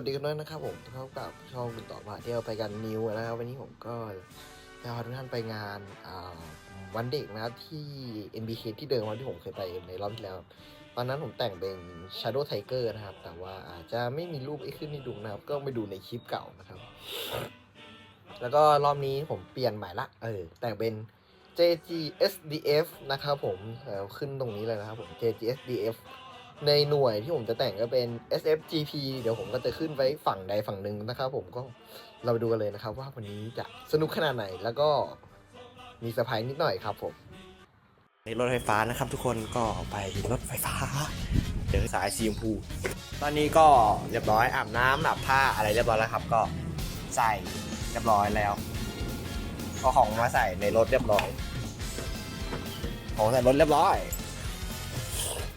สวัสดีกันด้วยนะครับผมพบกับช่องคุณต่อมาเที่ยวไปกันนิวนะครับวันนี้ผมก็จะพาทุกท่านไปงานวันเด็กนะครับที่ NBK ที่เดิมวันที่ผมเคยไปในรอบที่แล้ว ตอนนั้นผมแต่งเป็น Shadow Tiger นะครับ แต่ว่าอาจจะไม่มีรูปไอ้ขึ้นให้ดูนะครับ ก็ไปดูในคลิปเก่านะครับ แล้วก็รอบนี้ผมเปลี่ยนใหม่ละ เออ แต่งเป็น JGSDF นะครับผมเออขึ้นตรงนี้เลยนะครับผม JGSDF ในหน่วยที่ผมจะแต่งก็เป็น SFGP เดี๋ยวผมก็จะขึ้นไว้ฝั่งใดฝั่งหนึ่งนะครับ ผมก็เราไปดูกันเลยนะครับ ว่าวันนี้จะสนุกขนาดไหนแล้วก็มีเซอร์ไพรส์นิดหน่อยครับผมในรถไฟฟ้านะครับ ทุกคนก็ไปรถไฟฟ้าเดินสายสีชมพู ตอนนี้ก็เรียบร้อยอาบน้ำอาบผ้าอะไรเรียบร้อยแล้วครับ ก็ใส่เรียบร้อยแล้วก็ของมาใส่ในรถเรียบร้อยของใส่รถเรียบร้อย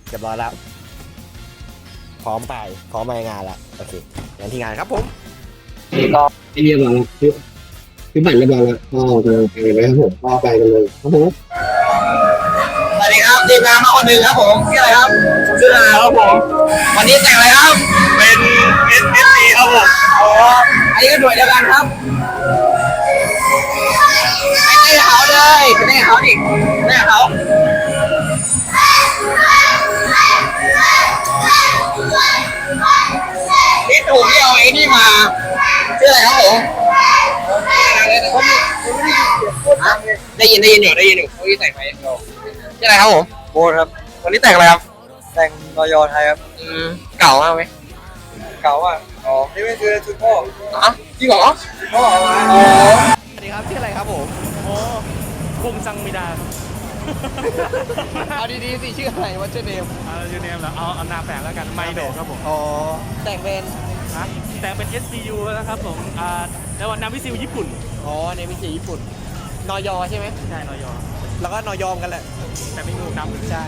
เรียบร้อยแล้ว พร้อมไป พร้อมไปงานละโอเคงั้นที่งานครับผมนี่ก็เรียบร้อยแล้วคือคือบัตรเรียบร้อยแล้วก็กำลังไปเลยครับผมก็ไปกันเลยครับผมสวัสดีครับทีมงานมาคนหนึ่งครับผมชื่ออะไรครับชื่ออะไรครับผมวันนี้แต่งอะไรครับ เป็น S S C ครับผมอ๋ออันนี้ก็หน่วยเดียวกันครับไปเต้นเขาเลยไปเต้นเขาดิไปเต้นเขา ได้ยินได้ยินอยู่ได้ยินอยู่เมื่อกี้ใส่ไฟเราชื่ออะไรครับผมโบนครับ วันนี้แต่งอะไรครับ แต่งรอยอไทยครับ อืมเก่ามากไหมเก่าอะอ๋อ นี่ไม่คือชุดพ่ออ๋อจริงเหรอชุดพ่อเอามาอ๋อสวัสดีครับชื่ออะไรครับผมโอ้คงจังไม่ได้เอาดีๆสิชื่ออะไรว่าชื่อเนมเอายูเนมเหรอเอาเอาหนาแฝงแล้วกัน ไมโดครับผม อ๋อ แต่งเป็นฮะแต่เป็น SCU นะครับผมอ่าแล้ววันนาวิซิลญี่ปุ่น อ๋อในวิธีญี่ปุ่น นอยอใช่ไหม ใช่นอยอแล้วก็นอยอมกันแหละ แต่ไม่งูดำใช่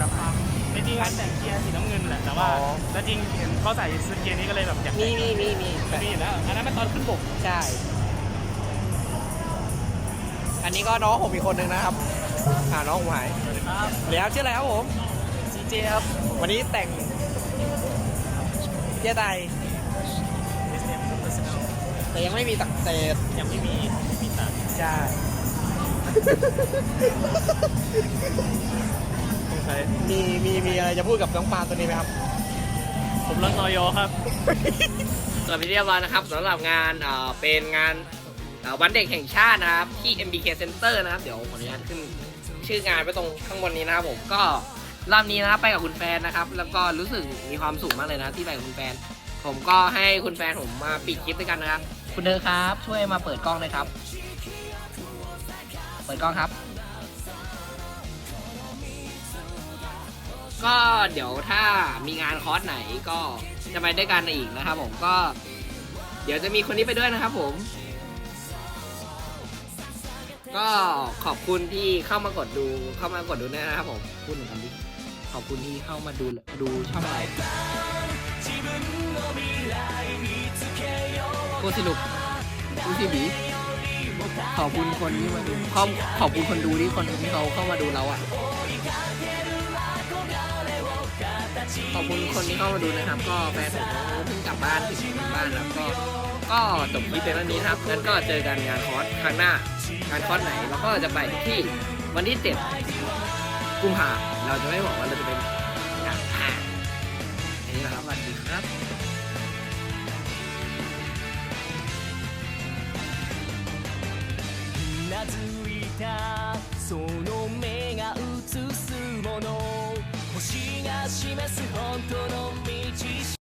ดำฟ้าจริงๆงานแต่งเกียร์สีน้ำเงินแหละ แต่ว่าอ๋อ แล้วจริงเห็นเขาใส่เกียร์นี้ก็เลยแบบอยากมีมีมีมีแต่มีอยู่แล้ว อันนั้นเป็นตอนขึ้นบกใช่ อันนี้ก็น้องผมอีกคนนึงนะครับ อ่าน้องผมหายสวัสดีครับเดี๋ยวชื่ออะไรครับผม ซีเจครับวันนี้แต่งเจ๊ได SM Personal แต่ยังไม่มีตักเศษยังไม่มีไม่มีตัดใช่สงสัยมีมีมีอะไรจะพูดกับน้องปาล์มตัวนี้ไหมครับ ผมรักนอยอครับสวัสดีเรียบร้อยนะครับสำหรับงานเอ่อเป็นงานเอ่อวันเด็กแห่งชาตินะครับที่ MBK Center นะครับ เดี๋ยวขออนุญาตขึ้น ชื่องานไว้ตรงข้างบนนี้นะครับผมก็รอบนี้นะครับไปกับคุณแฟนนะครับ แล้วก็รู้สึกมีความสุขมากเลยนะที่ไปกับคุณแฟน ผมก็ให้คุณแฟนผมมาปิดคลิปด้วยกันนะครับ คุณเธอครับ ช่วยมาเปิดกล้องเลยครับ เปิดกล้องครับ ก็เดี๋ยวถ้ามีงานคอร์สไหนก็จะไปด้วยกันอีกนะครับผมก็ เดี๋ยวจะมีคนนี้ไปด้วยนะครับผม ก็ขอบคุณที่เข้ามากดดูเข้ามากดดูนะครับผมพูดหนึ่งคำดิขอบคุณที่เข้ามาดูดูช่องเรา โคตรสนุกดูสิบีขอบคุณคนที่มาดูขอบขอบคุณคนดูที่คนที่เขาเข้ามาดูเราอะ ขอบคุณคนที่เข้ามาดูนะครับ ก็แฟนผมเพิ่งกลับบ้านถึงบ้านแล้วก็ ก็จบคลิปเป็นวันนี้นะครับงั้นก็เจอกันงานคอร์สครั้งหน้างานคอร์สไหนเราก็จะไปที่วันที่เจ็ดกุมภาเราจะไม่บอกว่าเราจะเป็น た。その目が映すもの。星が示す本当の道し